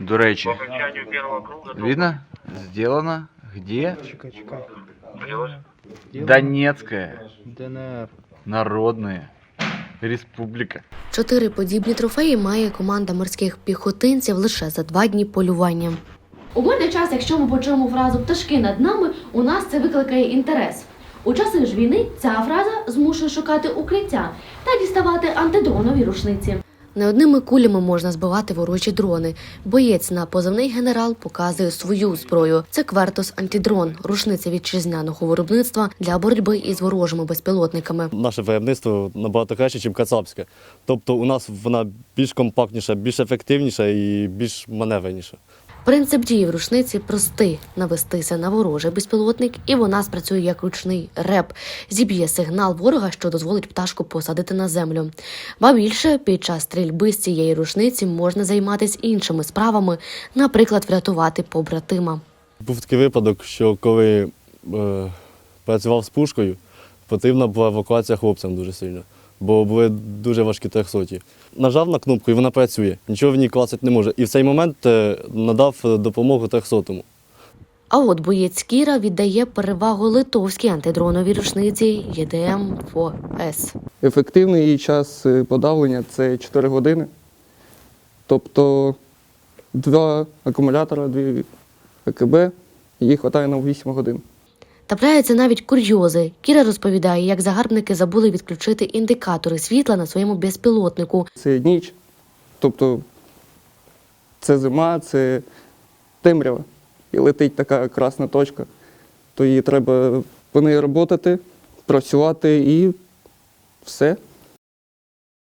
До речі, видно? Сделано где? Чекай, чекай. Донецкая ДНР. Народная Республика. Чотири подібні трофеї має команда морських піхотинців лише за два дні полювання. У мирний час, якщо ми почуємо фразу пташки над нами, у нас це викликає інтерес. У часи ж війни ця фраза змушує шукати укриття та діставати антидронові рушниці. Не одними кулями можна збивати ворожі дрони. Боєць на позивний генерал показує свою зброю. Це Квертос антидрон, рушниця вітчизняного виробництва для боротьби із ворожими безпілотниками. Наше виробництво набагато краще, ніж кацапське. Тобто у нас вона більш компактніша, більш ефективніша і більш маневреніша. Принцип дії в рушниці простий: навестися на ворожий безпілотник, і вона спрацює як ручний реп, зіб'є сигнал ворога, що дозволить пташку посадити на землю. Ба більше під час стрільби з цієї рушниці можна займатися іншими справами, наприклад, врятувати побратима. Був такий випадок, що коли е, працював з пушкою, потрібна була евакуація хлопцям дуже сильно, бо були дуже важкі трьохсоті. Нажав на кнопку і вона працює, нічого в ній клацати не може. І в цей момент е, надав е, допомогу трьохсотому. А от боєць Кіра віддає перевагу литовській антидроновій рушниці ЄДМ ФОС. Ефективний її час е, подавлення це 4 години. Тобто два акумулятора, дві АКБ, їй вистачає на 8 годин. Трапляються навіть курйози. Кіра розповідає, як загарбники забули відключити індикатори світла на своєму безпілотнику. Це ніч, тобто це зима, це темрява. І летить така красна точка, то її треба по неї працювати, працювати і все.